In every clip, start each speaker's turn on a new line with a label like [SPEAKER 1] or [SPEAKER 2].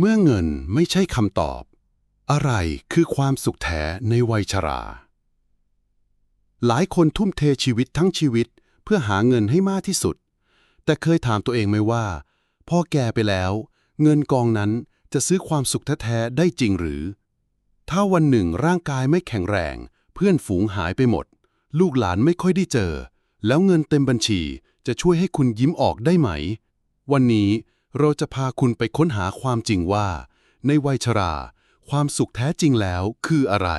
[SPEAKER 1] เมื่อเงินไม่ใช่คำตอบ อะไรคือความสุขแท้ในวัยชรา หลายคนทุ่มเทชีวิตทั้งชีวิตเพื่อหาเงินให้มากที่สุด แต่เคยถามตัวเองไหมว่า พอแก่ไปแล้ว เงินกองนั้นจะซื้อความสุขแท้ๆได้จริงหรือ ถ้าวันหนึ่งร่างกายไม่แข็งแรง เพื่อนฝูงหายไปหมด ลูกหลานไม่ค่อยได้เจอ แล้วเงินเต็มบัญชีจะช่วยให้คุณยิ้มออกได้ไหม วันนี้ เราจะพาคุณไปค้นหาความจริงว่า ในวัยชรา ความสุขแท้จริงแล้วคืออะไร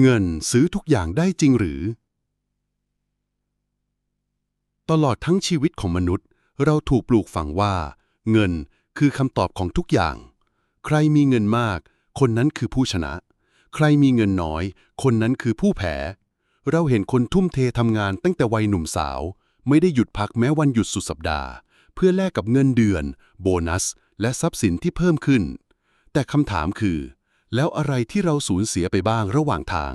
[SPEAKER 1] เงินซื้อทุกอย่างได้จริงหรือ ตลอดทั้งชีวิตของมนุษย์ เราถูกปลูกฝังว่า เงินคือคำตอบของทุกอย่าง ใครมีเงินมาก คนนั้นคือผู้ชนะ ใครมีเงินน้อย คนนั้นคือผู้แพ้เราเห็นคนทุ่มเททำงานตั้งแต่วัยหนุ่มสาว ไม่ได้หยุดพักแม้วันหยุดสุดสัปดาห์ เพื่อแลกกับเงินเดือน โบนัส และทรัพย์สินที่เพิ่มขึ้น แต่คำถามคือ แล้วอะไรที่เราสูญเสียไปบ้างระหว่างทาง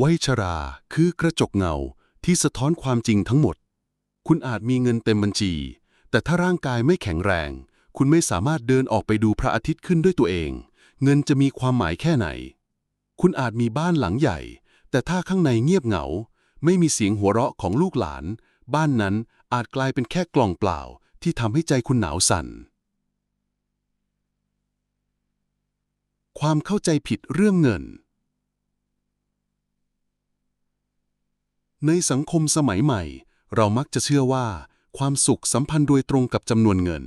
[SPEAKER 1] วัยชราคือกระจกเงาที่สะท้อนความจริงทั้งหมด คุณอาจมีเงินเต็มบัญชี แต่ถ้าร่างกายไม่แข็งแรง คุณไม่สามารถเดินออกไปดูพระอาทิตย์ขึ้นด้วยตัวเอง เงินจะมีความหมายแค่ไหน คุณอาจมีบ้านหลังใหญ่ แต่ถ้าข้างในเงียบเหงา ไม่มีเสียงหัวเราะของลูกหลาน บ้านนั้นอาจกลายเป็นแค่กล่องเปล่าที่ทำให้ใจคุณหนาวสั่น ความเข้าใจผิดเรื่องเงิน ในสังคมสมัยใหม่ เรามักจะเชื่อว่า ความสุขสัมพันธ์โดยตรงกับจำนวนเงิน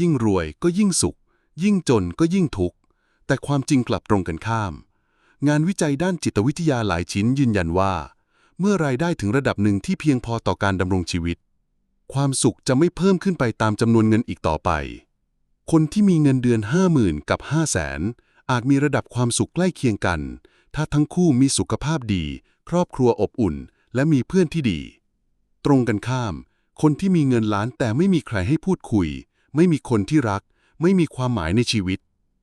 [SPEAKER 1] ยิ่งรวยก็ยิ่งสุข ยิ่งจนก็ยิ่งทุกข์ แต่ความจริงกลับตรงกันข้าม งานวิจัยด้านจิตวิทยาหลายชิ้นยืนยันว่า เมื่อรายได้ถึงระดับหนึ่งที่เพียงพอต่อการดำรงชีวิต ความสุขจะไม่เพิ่มขึ้นไปตามจำนวนเงินอีกต่อไป คนที่มีเงินเดือน 50,000 กับ 500,000อาจมีระดับความสุขใกล้เคียงกัน ถ้าทั้งคู่มีสุขภาพดี ครอบครัวอบอุ่น และมีเพื่อนที่ดี ตรงกันข้าม คนที่มีเงินล้านแต่ไม่มีใครให้พูดคุย ไม่มีคนที่รัก ไม่มีความหมายในชีวิต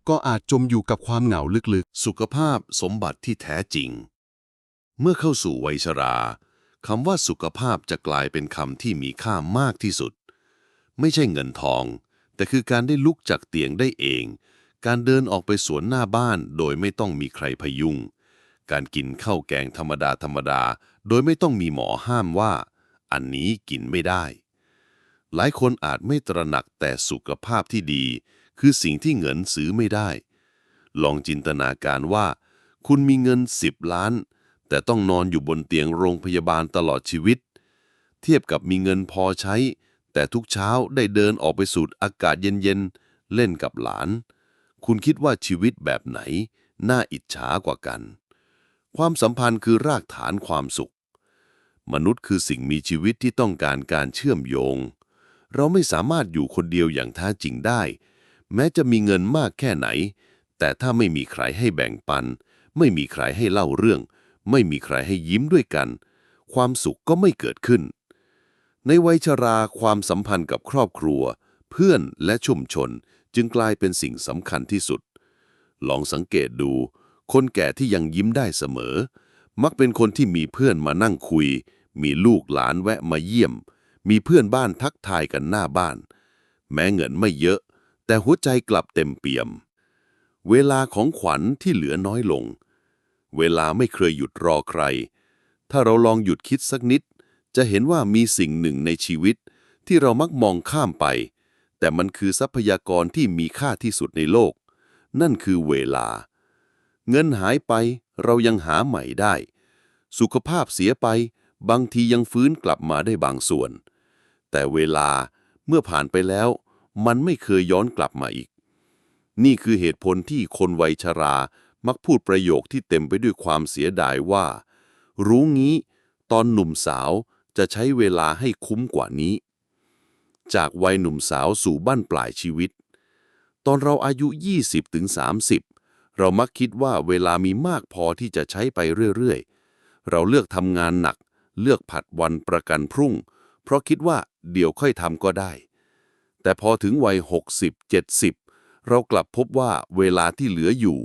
[SPEAKER 1] ก็อาจจมอยู่กับความเหงาลึกๆ
[SPEAKER 2] สุขภาพสมบัติที่แท้จริง เมื่อเข้าสู่วัยชราคำว่าสุขภาพจะกลายเป็นคำที่มีค่ามากที่สุด ไม่ใช่เงินทอง แต่คือการได้ลุกจากเตียงได้เอง การเดินออกไปสวนหน้าบ้านโดยไม่ต้องมีใครพยุง การกินข้าวแกงธรรมดาธรรมดา โดยไม่ต้องมีหมอห้ามว่า อันนี้กินไม่ได้ หลายคนอาจไม่ตระหนักแต่สุขภาพที่ดี คือสิ่งที่เงินซื้อไม่ได้ ลองจินตนาการว่า คุณมีเงิน10ล้าน แต่ต้องนอนอยู่บนเตียงโรงพยาบาลตลอดชีวิต เทียบกับมีเงินพอใช้ แต่ทุกเช้าได้เดินออกไปสูดอากาศเย็นๆ เล่นกับหลาน คุณคิดว่าชีวิตแบบไหน น่าอิจฉากว่ากัน ความสัมพันธ์คือรากฐานความสุข มนุษย์คือสิ่งมีชีวิตที่ต้องการการเชื่อมโยง เราไม่สามารถอยู่คนเดียวอย่างแท้จริงได้ แม้จะมีเงินมากแค่ไหน แต่ถ้าไม่มีใครให้แบ่งปัน ไม่มีใครให้เล่าเรื่อง ไม่มีใครให้ยิ้มด้วยกัน ความสุขก็ไม่เกิดขึ้น ในวัยชราความสัมพันธ์กับครอบครัว เพื่อนและชุมชนจึงกลายเป็นสิ่งสำคัญที่สุด ลองสังเกตดู คนแก่ที่ยังยิ้มได้เสมอ มักเป็นคนที่มีเพื่อนมานั่งคุย มีลูกหลานแวะมาเยี่ยม มีเพื่อนบ้านทักทายกันหน้าบ้าน แม้เงินไม่เยอะ แต่หัวใจกลับเต็มเปี่ยม เวลาของขวัญที่เหลือน้อยลง เวลาไม่เคยหยุดรอใคร ถ้าเราลองหยุดคิดสักนิด จะเห็นว่ามีสิ่งหนึ่งในชีวิต ที่เรามักมองข้ามไป แต่มันคือทรัพยากรที่มีค่าที่สุดในโลก นั่นคือเวลา เงินหายไปเรายังหาใหม่ได้ สุขภาพเสียไป บางทียังฟื้นกลับมาได้บางส่วน แต่เวลาเมื่อผ่านไปแล้ว มันไม่เคยย้อนกลับมาอีก นี่คือเหตุผลที่คนวัยชรา มักพูดประโยคที่เต็มไปด้วยความเสียดายว่า รู้งี้ ตอนหนุ่มสาวจะใช้เวลาให้คุ้มกว่านี้ จากวัยหนุ่มสาวสู่บั้นปลายชีวิต ตอนเราอายุ 20ถึง30เรามักคิดว่าเวลามีมากพอที่จะใช้ไปเรื่อยๆ เราเลือกทำงานหนัก เลือกผัดวันประกันพรุ่ง เพราะคิดว่าเดี๋ยวค่อยทำก็ได้ แต่พอถึงวัย 60 70 เรากลับพบว่าเวลาที่เหลืออยู่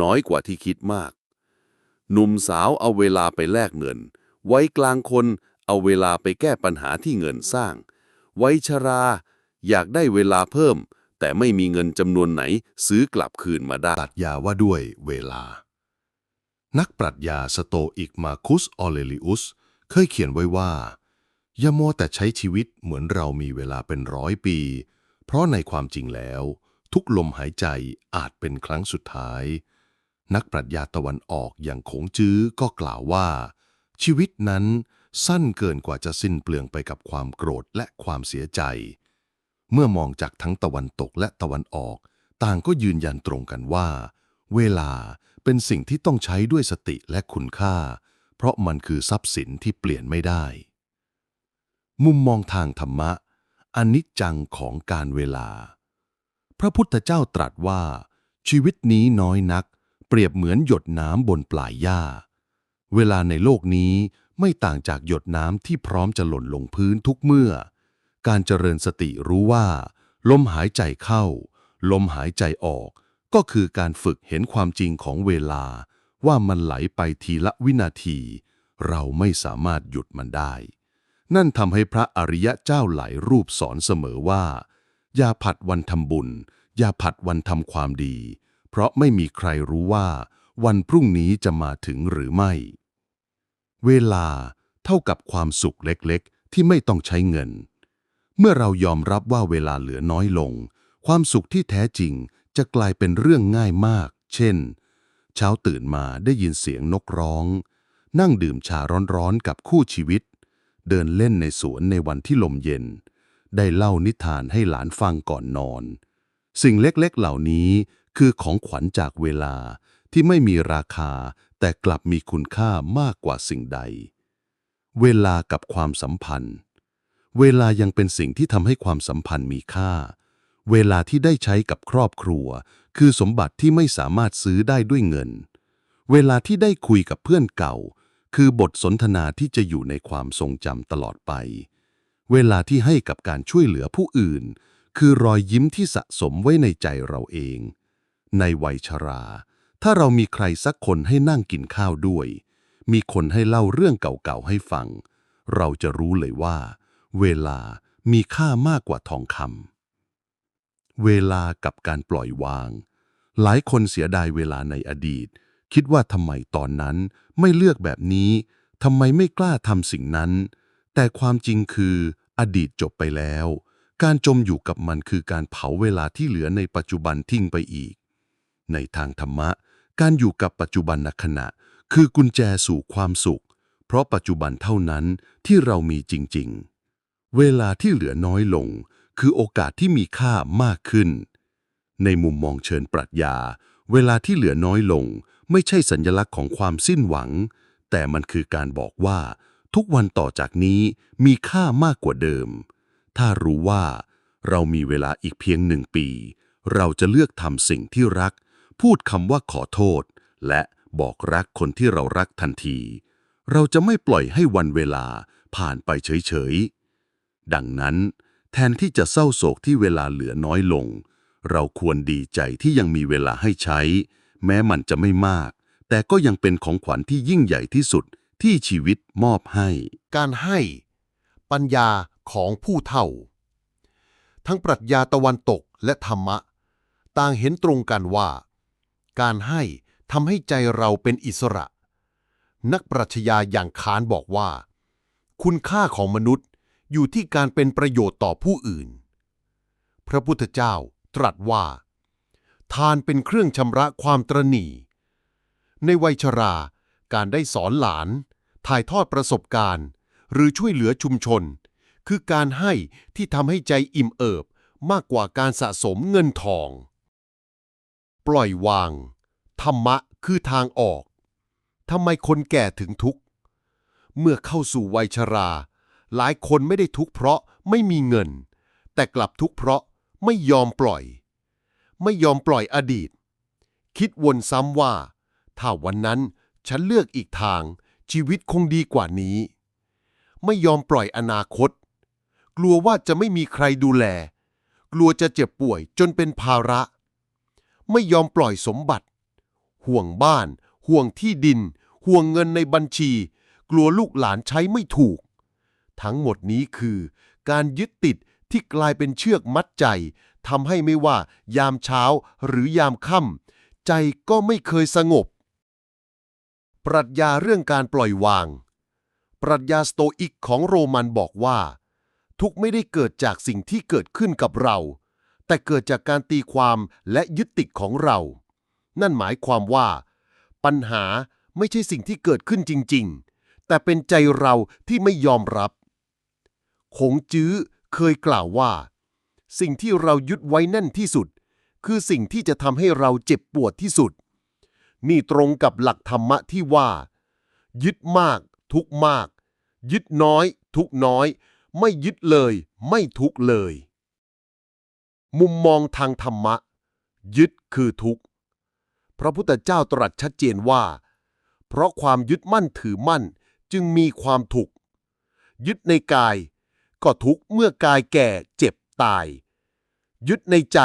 [SPEAKER 2] น้อยกว่าที่คิดมาก หนุ่มสาวเอาเวลาไปแลกเงิน ไวัยกลางคนเอาเวลาไปแก้ปัญหาที่เงินสร้าง ไวัยชรา
[SPEAKER 3] อยากได้เวลาเพิ่ม แต่ไม่มีเงินจำนวนไหนซื้อกลับคืนมาได้
[SPEAKER 2] ปรัชญาว่าด้วยเวลา นักปรัชญาสโตอิกมาคุสออเลลิอุสเคยเขียนไว้ว่า อย่ามัวแต่ใช้ชีวิตเหมือนเรามีเวลาเป็นร้อยปี เพราะในความจริงแล้ว ทุกลมหายใจอาจเป็นครั้งสุดท้าย นักปรัชญาตะวันออกอย่างขงจื้อก็กล่าวว่า ชีวิตนั้นสั้นเกินกว่าจะสิ้นเปลืองไปกับความโกรธและความเสียใจ เมื่อมองจากทั้งตะวันตกและตะวันออก ต่างก็ยืนยันตรงกันว่า เวลาเป็นสิ่งที่ต้องใช้ด้วยสติและคุณค่า เพราะมันคือทรัพย์สินที่เปลี่ยนไม่ได้ มุมมองทางธรรมะอนิจจังของการเวลา พระพุทธเจ้าตรัสว่า ชีวิตนี้น้อยนัก เปรียบเหมือนหยดน้ำบนปลายหญ้า เวลาในโลกนี้ไม่ต่างจากหยดน้ำที่พร้อมจะหล่นลงพื้นทุกเมื่อ การเจริญสติรู้ว่า ลมหายใจเข้า ลมหายใจออก ก็คือการฝึกเห็นความจริงของเวลา ว่ามันไหลไปทีละวินาที เราไม่สามารถหยุดมันได้ นั่นทำให้พระอริยะเจ้าหลายรูปสอนเสมอว่า อย่าผัดวันทำบุญ อย่าผัดวันทำความดี เพราะไม่มีใครรู้ว่า วันพรุ่งนี้จะมาถึงหรือไม่ เวลาเท่ากับความสุขเล็กๆ ที่ไม่ต้องใช้เงิน เมื่อเรายอมรับว่าเวลาเหลือน้อยลง ความสุขที่แท้จริงจะกลายเป็นเรื่องง่ายมาก เช่น เช้าตื่นมาได้ยินเสียงนกร้อง นั่งดื่มชาร้อนๆกับคู่ชีวิต เดินเล่นในสวนในวันที่ลมเย็น ได้เล่านิทานให้หลานฟังก่อนนอน สิ่งเล็กๆเหล่านี้ คือของขวัญจากเวลาที่ไม่มีราคา แต่กลับมีคุณค่ามากกว่าสิ่งใด เวลากับความสัมพันธ์ เวลายังเป็นสิ่งที่ทำให้ความสัมพันธ์มีค่า เวลาที่ได้ใช้กับครอบครัว คือสมบัติที่ไม่สามารถซื้อได้ด้วยเงิน เวลาที่ได้คุยกับเพื่อนเก่า คือบทสนทนาที่จะอยู่ในความทรงจำตลอดไป เวลาที่ให้กับการช่วยเหลือผู้อื่น คือรอยยิ้มที่สะสมไว้ในใจเราเอง ในวัยชรา ถ้าเรามีใครสักคนให้นั่งกินข้าวด้วย มีคนให้เล่าเรื่องเก่าๆให้ฟัง เราจะรู้เลยว่า เวลามีค่ามากกว่าทองคำเวลากับการปล่อยวาง หลายคนเสียดายเวลาในอดีต คิดว่าทำไมตอนนั้นไม่เลือกแบบนี้ทำไมไม่กล้าทำสิ่งนั้น แต่ความจริงคืออดีตจบไปแล้ว การจมอยู่กับมันคือการเผาเวลาที่เหลือในปัจจุบันทิ้งไปอีก ในทางธรรมะ การอยู่กับปัจจุบันขณะ คือกุญแจสู่ความสุข เพราะปัจจุบันเท่านั้นที่เรามีจริง ๆ เวลาที่เหลือน้อยลง คือโอกาสที่มีค่ามากขึ้น ในมุมมองเชิญปรัชญา เวลาที่เหลือน้อยลง ไม่ใช่สัญลักษณ์ของความสิ้นหวัง แต่มันคือการบอกว่า ทุกวันต่อจากนี้มีค่ามากกว่าเดิม ถ้ารู้ว่าเรามีเวลาอีกเพียงหนึ่งปี เราจะเลือกทำสิ่งที่รัก พูดคำว่าขอโทษ และบอกรักคนที่เรารักทันที เราจะไม่ปล่อยให้วันเวลาผ่านไปเฉยๆ ดังนั้น แทนที่จะเศร้าโศกที่เวลาเหลือน้อยลง เราควรดีใจที่ยังมีเวลาให้ใช้ แม้มันจะไม่มาก แต่ก็ยังเป็นของขวัญที่ยิ่งใหญ่ที่สุดที่ชีวิตมอบให้
[SPEAKER 4] การให้ ปัญญาของผู้เฒ่า ทั้งปรัชญาตะวันตกและธรรมะ ต่างเห็นตรงกันว่า การให้ทำให้ใจเราเป็นอิสระ นักปรัชญาอย่างคานบอกว่า คุณค่าของมนุษย์อยู่ที่การเป็นประโยชน์ต่อผู้อื่น พระพุทธเจ้าตรัสว่า ทานเป็นเครื่องชำระความตรณีในวัยชรา การได้สอนหลาน ถ่ายทอดประสบการณ์ หรือช่วยเหลือชุมชน คือการให้ที่ทำให้ใจอิ่มเอิบมากกว่าการสะสมเงินทอง ปล่อยวาง ธรรมะคือทางออกทำไมคนแก่ถึงทุกข์ เมื่อเข้าสู่วัยชรา หลายคนไม่ได้ทุกข์เพราะไม่มีเงิน แต่กลับทุกข์เพราะไม่ยอมปล่อย ไม่ยอมปล่อยอดีต คิดวนซ้ำว่า ถ้าวันนั้นฉันเลือกอีกทาง ชีวิตคงดีกว่านี้ ไม่ยอมปล่อยอนาคต กลัวว่าจะไม่มีใครดูแล กลัวจะเจ็บป่วยจนเป็นภาระ ไม่ยอมปล่อยสมบัติ ห่วงบ้าน ห่วงที่ดิน ห่วงเงินในบัญชี กลัวลูกหลานใช้ไม่ถูก ทั้งหมดนี้คือ การยึดติดที่กลายเป็นเชือกมัดใจทำให้ไม่ว่า ยามเช้าหรือยามค่ำใจก็ไม่เคยสงบ ปรัชญาเรื่องการปล่อยวาง ปรัชญาสโตอิกของโรมันบอกว่า ทุกไม่ได้เกิดจากสิ่งที่เกิดขึ้นกับเรา แต่เกิดจากการตีความและยึดติดของเรา นั่นหมายความว่า ปัญหาไม่ใช่สิ่งที่เกิดขึ้นจริง ๆ แต่เป็นใจเราที่ไม่ยอมรับคงจื้อเคยกล่าวว่า สิ่งที่เรายึดไว้แน่นที่สุด คือสิ่งที่จะทำให้เราเจ็บปวดที่สุด นี่ตรงกับหลักธรรมะที่ว่า ยึดมาก ทุกมาก ยึดน้อย ทุกน้อย ไม่ยึดเลย ไม่ทุกเลย มุมมองทางธรรมะ ยึดคือทุกข์ พระพุทธเจ้าตรัสชัดเจนว่า เพราะความยึดมั่นถือมั่นจึงมีความทุกข์ยึดในกาย ก็ทุกข์เมื่อกายแก่เจ็บตาย ยึดในใจ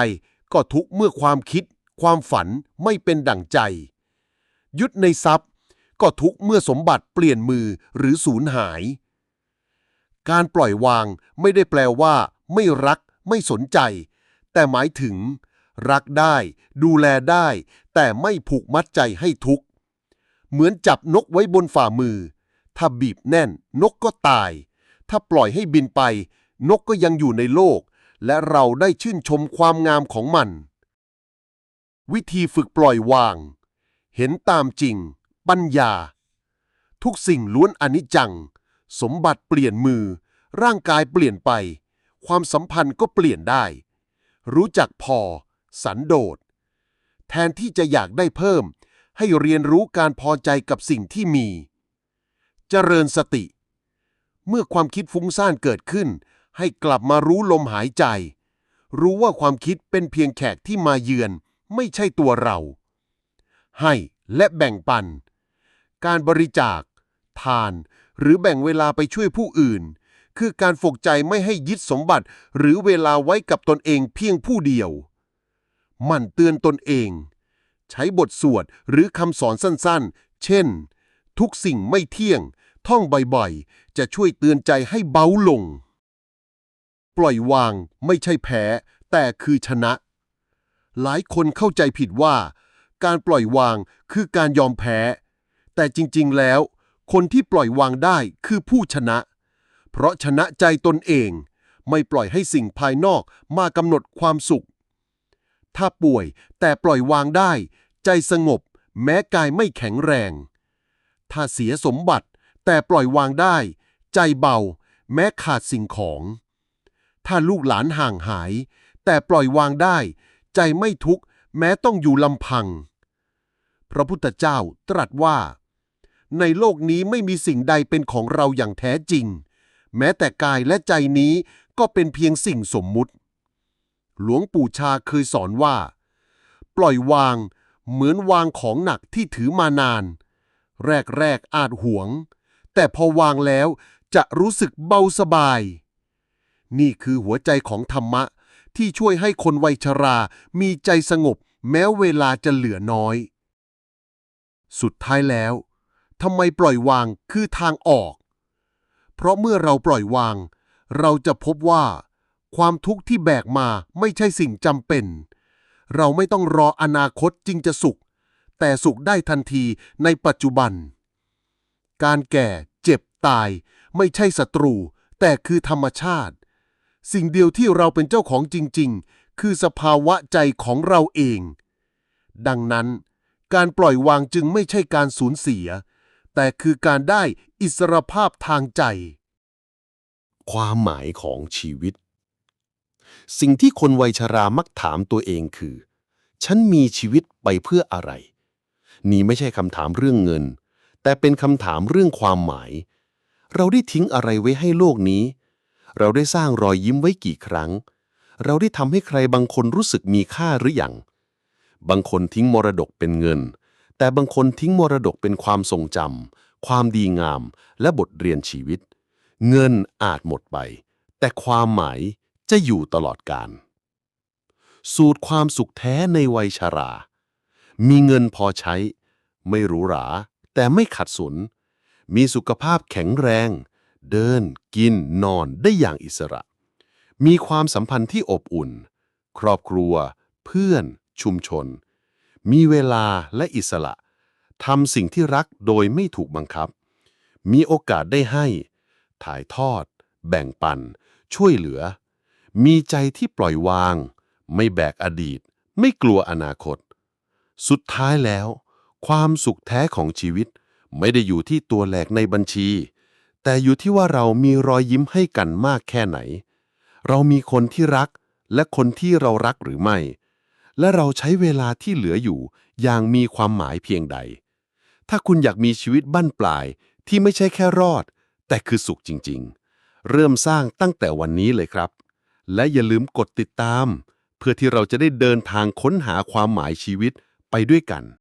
[SPEAKER 4] ก็ทุกข์เมื่อความคิด ความฝันไม่เป็นดั่งใจ ยึดในทรัพย์ ก็ทุกข์เมื่อสมบัติเปลี่ยนมือหรือสูญหาย การปล่อยวางไม่ได้แปลว่า ไม่รัก ไม่สนใจ แต่หมายถึง รักได้ ดูแลได้ แต่ไม่ผูกมัดใจให้ทุกข์ เหมือนจับนกไว้บนฝ่ามือ ถ้าบีบแน่น นกก็ตาย ถ้าปล่อยให้บินไป นกก็ยังอยู่ในโลก และเราได้ชื่นชมความงามของมัน วิธีฝึกปล่อยวาง เห็นตามจริง ปัญญา ทุกสิ่งล้วนอนิจจัง สมบัติเปลี่ยนมือ ร่างกายเปลี่ยนไป ความสัมพันธ์ก็เปลี่ยนได้ รู้จักพอ สันโดษ แทนที่จะอยากได้เพิ่ม ให้เรียนรู้การพอใจกับสิ่งที่มี เจริญสติ เมื่อความคิดฟุ้งซ่านเกิดขึ้น ให้กลับมารู้ลมหายใจ รู้ว่าความคิดเป็นเพียงแขกที่มาเยือน ไม่ใช่ตัวเรา ให้และแบ่งปัน การบริจาค ทาน หรือแบ่งเวลาไปช่วยผู้อื่น คือการฝึกใจไม่ให้ยึดสมบัติ หรือเวลาไว้กับตนเองเพียงผู้เดียว มั่นเตือนตนเอง ใช้บทสวดหรือคำสอนสั้นๆ เช่น ทุกสิ่งไม่เที่ยง ท่องบ่อยๆ จะช่วยเตือนใจให้เบาลง ปล่อยวางไม่ใช่แพ้ แต่คือชนะ หลายคนเข้าใจผิดว่า การปล่อยวางคือการยอมแพ้ แต่จริงๆแล้ว คนที่ปล่อยวางได้คือผู้ชนะ เพราะชนะใจตนเอง ไม่ปล่อยให้สิ่งภายนอกมากำหนดความสุข ถ้าป่วยแต่ปล่อยวางได้ ใจสงบ แม้กายไม่แข็งแรง ถ้าเสียสมบัติแต่ปล่อยวางได้ ใจเบา แม้ขาดสิ่งของ ถ้าลูกหลานห่างหาย แต่ปล่อยวางได้ ใจไม่ทุกข์แม้ต้องอยู่ลำพัง พระพุทธเจ้าตรัสว่า ในโลกนี้ไม่มีสิ่งใดเป็นของเราอย่างแท้จริง แม้แต่กายและใจนี้ก็เป็นเพียงสิ่งสมมุติ หลวงปู่ชาเคยสอนว่า ปล่อยวางเหมือนวางของหนักที่ถือมานาน แรกๆอาจหวง แต่พอวางแล้วจะรู้สึกเบาสบาย นี่คือหัวใจของธรรมะที่ช่วยให้คนวัยชรา มีใจสงบแม้เวลาจะเหลือน้อย สุดท้ายแล้วทำไมปล่อยวางคือทางออก เพราะเมื่อเราปล่อยวาง เราจะพบว่า ความทุกข์ที่แบกมาไม่ใช่สิ่งจำเป็น เราไม่ต้องรออนาคตจึงจะสุข แต่สุขได้ทันทีในปัจจุบัน การแก่เจ็บตาย ไม่ใช่ศัตรู แต่คือธรรมชาติ สิ่งเดียวที่เราเป็นเจ้าของจริง ๆ คือสภาวะใจของเราเอง ดังนั้น การปล่อยวางจึงไม่ใช่การสูญเสีย แต่คือการได้อิสรภาพทางใจ
[SPEAKER 3] ความหมายของชีวิต สิ่งที่คนวัยชรามักถามตัวเองคือ ฉันมีชีวิตไปเพื่ออะไร นี่ไม่ใช่คำถามเรื่องเงิน แต่เป็นคำถามเรื่องความหมาย เราได้ทิ้งอะไรไว้ให้โลกนี้ เราได้สร้างรอยยิ้มไว้กี่ครั้ง เราได้ทำให้ใครบางคนรู้สึกมีค่าหรืออยังบางคนทิ้งมรดกเป็นเงิน แต่บางคนทิ้งมรดกเป็นความทรงจำความดีงาม และบทเรียนชีวิต เงินอาจหมดไป แต่ความหมายจะอยู่ตลอดกาลสูตรความสุขแท้ในวัยชรา มีเงินพอใช้ ไม่หรูหรา แต่ไม่ขัดสน มีสุขภาพแข็งแรง เดิน กิน นอนได้อย่างอิสระ มีความสัมพันธ์ที่อบอุ่น ครอบครัว เพื่อน ชุมชน มีเวลาและอิสระทำสิ่งที่รักโดยไม่ถูกบังคับ มีโอกาสได้ให้ ถ่ายทอด แบ่งปัน ช่วยเหลือ มีใจที่ปล่อยวาง ไม่แบกอดีต ไม่กลัวอนาคต สุดท้ายแล้ว ความสุขแท้ของชีวิต ไม่ได้อยู่ที่ตัวแหลกในบัญชี แต่อยู่ที่ว่าเรามีรอยยิ้มให้กันมากแค่ไหน เรามีคนที่รักและคนที่เรารักหรือไม่ และเราใช้เวลาที่เหลืออยู่อย่างมีความหมายเพียงใด ถ้าคุณอยากมีชีวิตบั้นปลายที่ไม่ใช่แค่รอด แต่คือสุขจริง ๆ เริ่มสร้างตั้งแต่วันนี้เลยครับ และอย่าลืมกดติดตาม เพื่อที่เราจะได้เดินทางค้นหาความหมายชีวิตไปด้วยกัน